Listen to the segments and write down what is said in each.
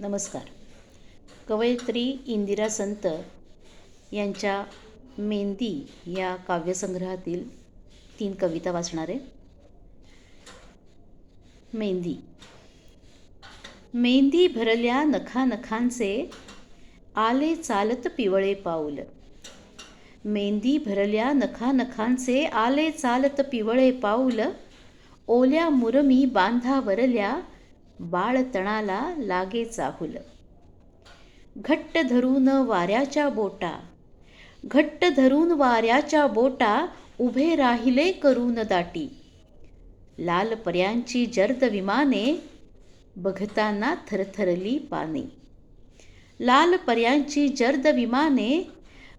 नमस्कार. कवयित्री इंदिरा संत यांच्या मेंदी या काव्यसंग्रहातील तीन कविता वाचणारे. मेंदी मेंदी भरल्या नखानखांचे आले चालत पिवळे पाऊल. मेंदी भरल्या नखानखांचे आले चालत पिवळे पाऊल. ओल्या मुरमी बांधावरल्या बाळतणाला लागे चाहुल. घट्ट धरून वाऱ्याच्या बोटा घट्ट धरून वाऱ्याच्या बोटा उभे राहिले करून दाटी. लाल पर्यांची जर्द विमाने बघताना थरथरली पाने. लाल पर्यांची जर्द विमाने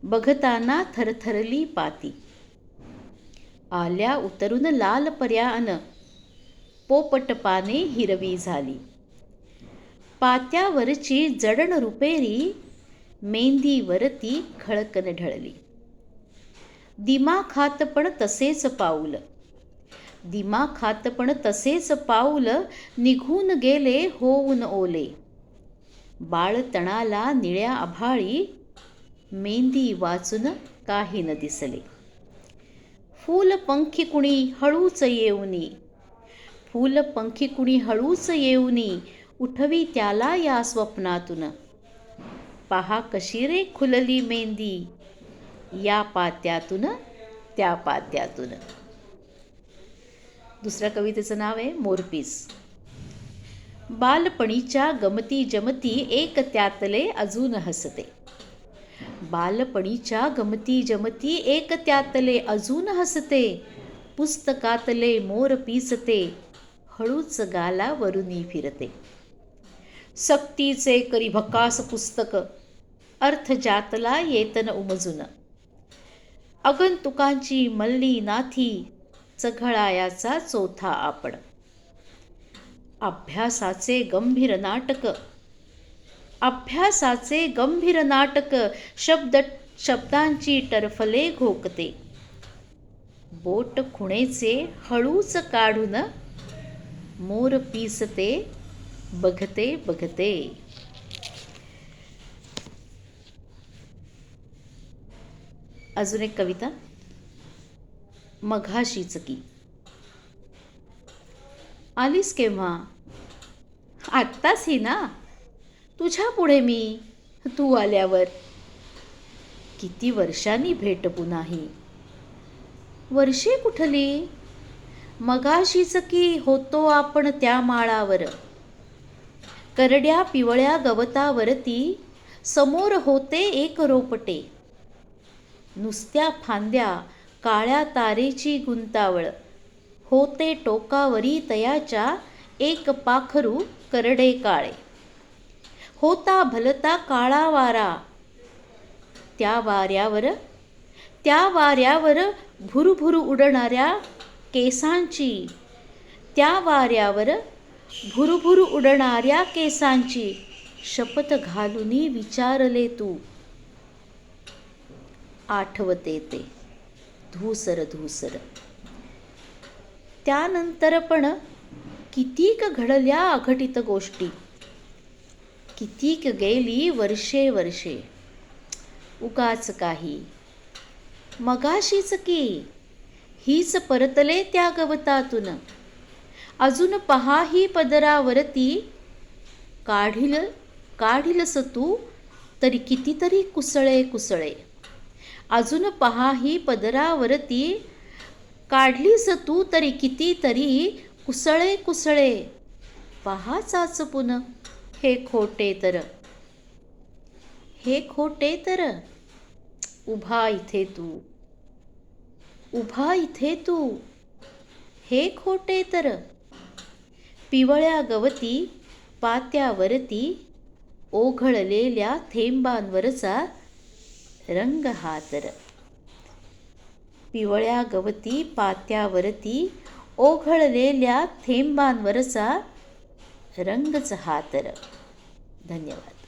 बघताना थरथरली पाती. आल्या उतरून लाल पर्यान पोपट पाने हिरवी झाली. पात्यावरची जडण रुपेरी मेंदीवरती खळकन ढळली. दिमाखात पण तसेच पाऊल. दिमाखात पण तसेच पाऊल निघून गेले होऊन ओले. बाळतणाला निळ्या आभाळी मेंदी वाचून काही न दिसले. फूल पंखी कुणी हळूच येऊनी फूल पंखी कुणी हळूच येऊनी उठवी त्याला या स्वप्नातून. पहा कशी रे खुलली मेंदी. या पात्यातून त्या पात्यातून. दुसऱ्या कवितेचं नाव आहे मोरपीस. बालपणीच्या गमती जमती एक त्यातले अजून हसते. बालपणीच्या गमती जमती एक त्यातले अजून हसते. पुस्तकातले मोर पिसते हळूच गालावरुनी फिरते. सक्तीचे करी भकास पुस्तक अर्थ जातला येतन उमजून. अगंतुकांची मल्ली नाथी चघळायाचा चौथा आपण. अभ्यासाचे गंभीर नाटक अभ्यासाचे गंभीर नाटक शब्द शब्दांची टरफले घोकते. बोट खुणेचे हळूच काढून मोर पिसते बघते बघते अजून एक कविता मघाशीच की आलीस केव्हा आत्ताच ही ना तुझ्या पुढे मी तू आल्यावर किती वर्षांनी भेट पुन्हाही वर्षे कुठली मगाशीच की होतो आपण त्या माळावर? करड्या पिवळ्या गवतावरती समोर होते एक रोपटे. नुसत्या फांद्या काळ्या तारेची गुंतावळ. होते टोकावरी तयाच्या एक पाखरू करडे काळे. होता भलता काळा वारा. त्या वाऱ्यावर त्या वाऱ्यावर भुरुभुरु उडणाऱ्या केसांची. त्या वाऱ्यावर भुरुभुरु उडणाऱ्या केसांची शपथ घालूनी विचारले तू. आठवते ते. धूसर धूसर. त्यानंतर पण कितीक घडल्या अघटित गोष्टी. कितीक गेली वर्षे वर्षे. उगाच काही. मगाशीच की हीच परतले त्या गवतातून अजून पहा ही पदरावरती काढील काढीलस तू तरी कितीतरी कुसळे कुसळे. अजून पहा ही पदरावरती काढलीस तू तरी कितीतरी कुसळे कुसळे. पहाचाच पुन हे खोटे तर. हे खोटे तर. उभा इथे तू. उभा इथे तू. हे खोटे तर. पिवळ्या गवती पात्यावरती ओघळलेल्या थेंबांवरचा रंग हा तर. पिवळ्या गवती पात्यावरती ओघळलेल्या थेंबांवरचा रंगच हा तर. धन्यवाद.